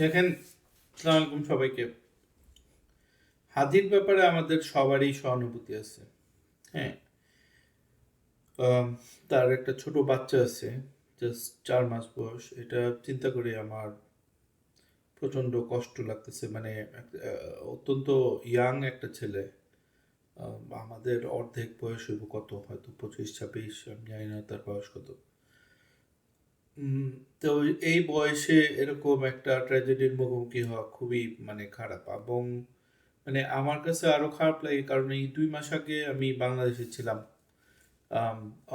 দেখেন সালাম আলাইকুম সবাইকে। হাদির ব্যাপারে আমাদের সবারই সহানুভূতি আছে। হ্যাঁ। তার একটা ছোট বাচ্চা আছে জাস্ট চার মাস বয়স। এটা চিন্তা করে আমার প্রচণ্ড কষ্ট লাগতেছে। মানে অত্যন্ত ইয়াং একটা ছেলে। আম, আমাদের অর্ধেক বয়স হইব কত? হয়তো পঁচিশ ছাব্বিশ আমি জানি না তার বয়স কত। তো এই বয়সে এরকম একটা ট্র্যাজেডির মুখোমুখি হওয়া খুবই মানে খারাপ। এবং মানে আমার কাছে আরও খারাপ লাগে, কারণ এই দুই মাস আগে আমি বাংলাদেশে ছিলাম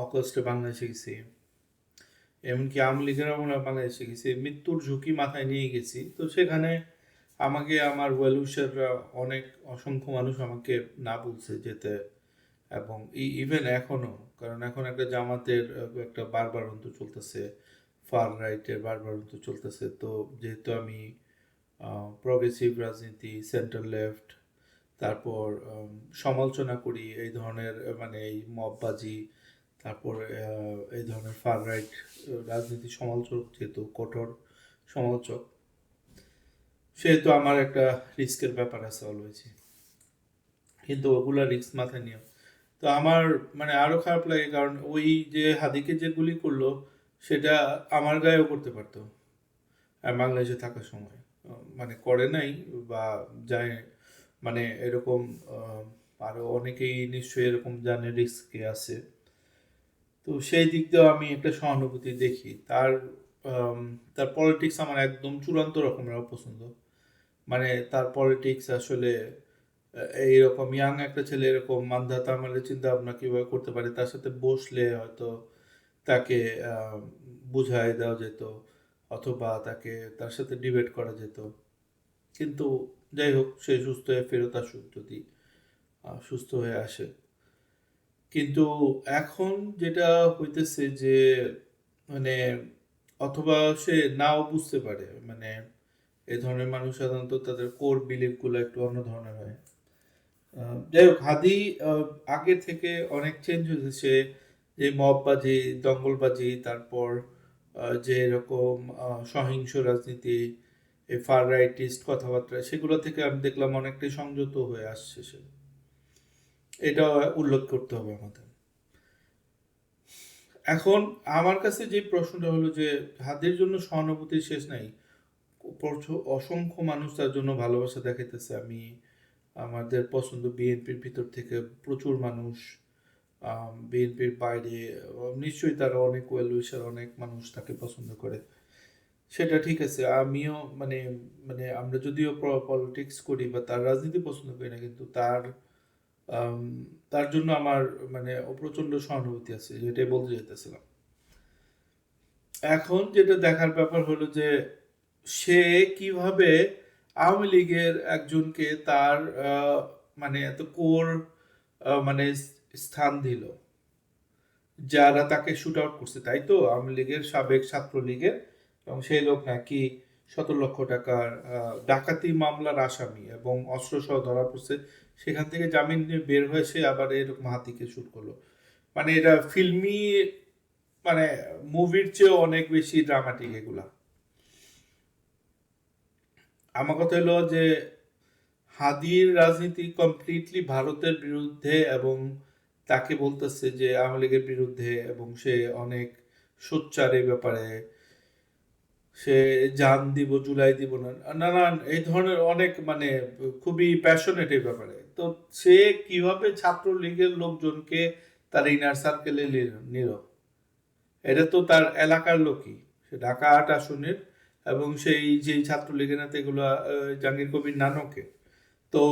অগস্টে বাংলাদেশে গেছি। এমনকি আওয়ামী লীগের আমরা বাংলাদেশে গেছি। মৃত্যুর ঝুঁকি মাথায় নিয়ে গেছি। তো সেখানে আমাকে, আমার ওয়েলউইশাররা অনেক অসংখ্য মানুষ আমাকে না বলছে যেতে। এবং ইভেন এখনও, কারণ এখন একটা জামাতের একটা বারবারন্ত চলতেছে। ফার রাইটের বারবারন্ত চলতেছে। তো যেহেতু আমি প্রগ্রেসিভ রাজনীতি সেন্ট্রাল লেফট তারপর সমালোচনা করি এই ধরনের মানে এই মববাজি তারপর এই ধরনের ফার রাইট রাজনীতি সমালোচক যেহেতু কঠোর সমালোচক, সেহেতু আমার একটা রিস্কের ব্যাপার আছে অলওয়েজই কিন্তু ওগুলা রিস্ক মাথায় নিয়ে, তো আমার মানে আরও খারাপ লাগে কারণ ওই যে হাদিকে যে গুলি করল সেটা আমার গায়েও করতে পারতো। বাংলাদেশে থাকার সময়। মানে করে নাই বা যায় মানে এরকম আহ, আরও অনেকেই নিশ্চয়ই এরকম জানে রিস্কে আছে। তো সেই দিক দিয়েও আমি একটা সহানুভূতি দেখি। তার তার পলিটিক্স আমার একদম চূড়ান্ত রকমের অপছন্দ। মানে তার পলিটিক্স আসলে এইরকম ইয়াং একটা ছেলে এরকম মানধাতা আমাদের চিন্তা ভাবনা কীভাবে করতে পারে তার সাথে বসলে হয়তো তাকে বুঝাই দেওয়া যেত অথবা তাকে তার সাথে ডিবেট করা যেত। কিন্তু যাই হোক সে সুস্থ হয়ে ফেরত আসুক যদি সুস্থ হয়ে আসে। কিন্তু এখন যেটা হইতেছে যে মানে অথবা সে নাও বুঝতে পারে মানে এ ধরনের মানুষ সাধারণত তাদের কোর বিলিফগুলো একটু অন্য ধরনের হয়। যাই হোক হাদি আহ, আগে থেকে অনেক চেঞ্জ হয়েছে। সে যে মববাজি, দঙ্গলবাজি, তারপর যে এরকম সহিংস রাজনীতি ফার রাইটিস্ট কথাবার্তা, সেগুলো থেকে আমি দেখলাম অনেকটাই সংযত হয়ে আসছে সে। এটা উল্লেখ করতে হবে আমাদের। এখন আমার কাছে যে প্রশ্নটা হলো যে হাতের জন্য সহানুভূতির শেষ নাই। অসংখ্য মানুষ তার জন্য ভালোবাসা দেখাইতেছে। আমি, আমাদের পছন্দ বিএনপির ভিতর থেকে প্রচুর মানুষ বিএনপির বাইরে নিশ্চয়ই তারা অনেক ওয়েল উইশার অনেক মানুষ তাকে পছন্দ করে। সেটা ঠিক আছে, আমিও মানে মানে আমরা যদিও পলিটিক্স করি বা তার রাজনীতি পছন্দ করি না, কিন্তু তার তার জন্য আমার মানে প্রচণ্ড সহানুভূতি আছে, যেটাই বলতে যেতেছিলাম এখন যেটা দেখার ব্যাপার হলো যে, সে কীভাবে আওয়ামী লীগের একজনকে তার মানে এত কোর মানে স্থান দিল। যারা তাকে শুট আউট করছে, তাই তো? আওয়ামী লীগের সাবেক ছাত্র লীগের এবং সেই লোক নাকি সতেরো লক্ষ টাকার ডাকাতি মামলার আসামি এবং অস্ত্র সহ ধরা পড়ছে। সেখান থেকে জামিন নিয়ে বের হয়ে সে আবার এরকম হাতিকে শুট করল। মানে এটা ফিল্মি মানে মুভির চেয়েও অনেক বেশি ড্রামাটিক এগুলা। আমার কথা হলো যে হাদির রাজনীতি কমপ্লিটলি ভারতের বিরুদ্ধে এবং তাকে বলতেছে যে আওয়ামী লীগের বিরুদ্ধে এবং সে অনেক সোচ্চার এই ব্যাপারে। সে জান দিব, জুলাই দিব না, নানান এই ধরনের অনেক মানে খুবই প্যাশনেট এই ব্যাপারে। তো সে কীভাবে ছাত্রলীগের লোকজনকে তার ইনার সার্কেলে নিল? এটা তো তার এলাকার লোকই। সে ঢাকা আট আসনের এবং সেই যে ছাত্রলীগের নেতা এগুলো জাহাঙ্গীর কবির নানকে। তো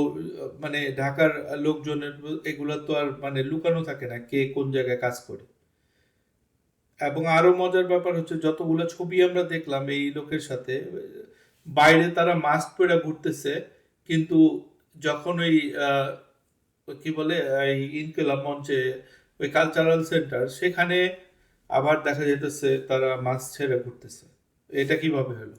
মানে ঢাকার লোকজনের এগুলো তো আর মানে লুকানো থাকে না কে কোন জায়গায় কাজ করে। এবং আরও মজার ব্যাপার হচ্ছে যতগুলো ছবি আমরা দেখলাম এই লোকের সাথে, বাইরে তারা মাস্ক পরে ঘুরতেছে, কিন্তু যখন ওই কি বলে, এই ইনকিলাব মঞ্চে, ওই কালচারাল সেন্টার সেখানে আবার দেখা যেতেছে তারা মাস্ক ছেড়ে ঘুরতেছে। এটা কীভাবে হলো?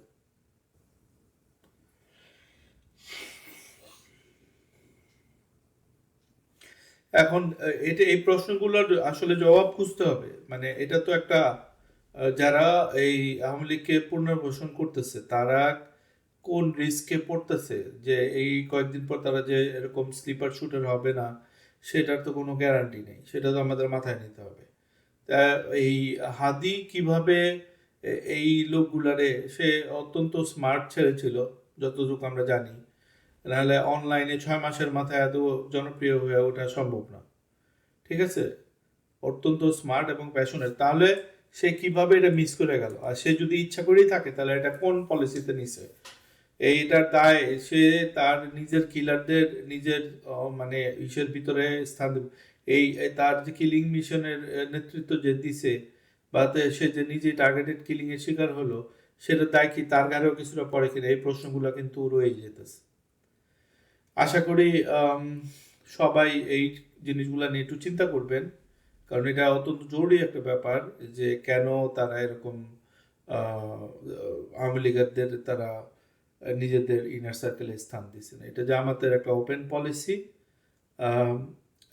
এখন এটা, এই প্রশ্নগুলোর আসলে জবাব খুঁজতে হবে। মানে এটা তো একটা যারা এই আওয়ামী লীগকে পুনর্বাসন করতেছে, তারা কোন রিস্কে পড়তেছে? যে এই কয়েকদিন পর তারা যে এরকম স্লিপার শুটার হবে না, সেটার তো কোনো গ্যারান্টি নেই। সেটা তো আমাদের মাথায় নিতে হবে। তা এই হাদি কীভাবে এই লোকগুলারে, সে অত্যন্ত স্মার্ট ছেলে ছিল, যতটুকু আমরা জানি। নাহলে অনলাইনে ছয় মাসের মাথায় এত জনপ্রিয় হয়ে ওঠা সম্ভব না। ঠিক আছে? অত্যন্ত স্মার্ট এবং প্যাশনের তাহলে সে কীভাবে এটা মিস করে গেল? আর সে যদি ইচ্ছা করেই থাকে, তাহলে এটা কোন পলিসিতে নিছে? এইটার দায়, সে তার নিজের কিলারদের নিজের মানে ইসের ভিতরে স্থান। এই তার যে কিলিং মিশনের নেতৃত্ব যে দিছে, বা সে যে নিজে টার্গেটেড কিলিং এর শিকার হলো সেটা দায় কি তার ঘাড়েও কিছুটা পড়ে কিনা? এই প্রশ্নগুলো কিন্তু রয়েই যেতেছে। আশা করি সবাই এই জিনিসগুলো নিয়ে একটু চিন্তা করবেন। কারণ এটা অত্যন্ত জরুরি একটা ব্যাপার যে কেন তারা এরকম আওয়ামী লীগারদের তারা নিজেদের ইনার সার্কেলে স্থান দিচ্ছে না এটা জামাতের একটা ওপেন পলিসি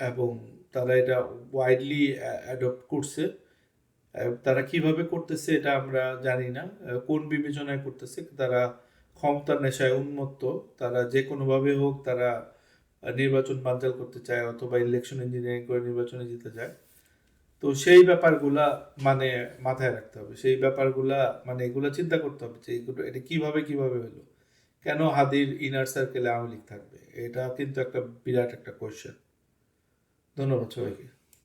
এবং তারা এটা ওয়াইডলি অ্যাডপ্ট করছে। তারা কীভাবে করতেছে এটা আমরা জানি না। কোন বিবেচনায় করতেছে, তারা ক্ষমতার নেশায় উন্মত্ত, তারা যে কোনোভাবে হোক তারা নির্বাচন বানচাল করতে চায় অথবা ইলেকশন ইঞ্জিনিয়ারিং করে নির্বাচনে জিতে যায়। তো সেই ব্যাপারগুলা মানে মাথায় রাখতে হবে। সেই ব্যাপারগুলা মানে এগুলো চিন্তা করতে হবে যে এগুলো, এটা কীভাবে কীভাবে হলো? কেন হাদির ইনার সার্কেলে আওয়ামী লীগ থাকবে? এটা কিন্তু একটা বিরাট একটা কোয়েশ্চেন ধন্যবাদ সবাইকে।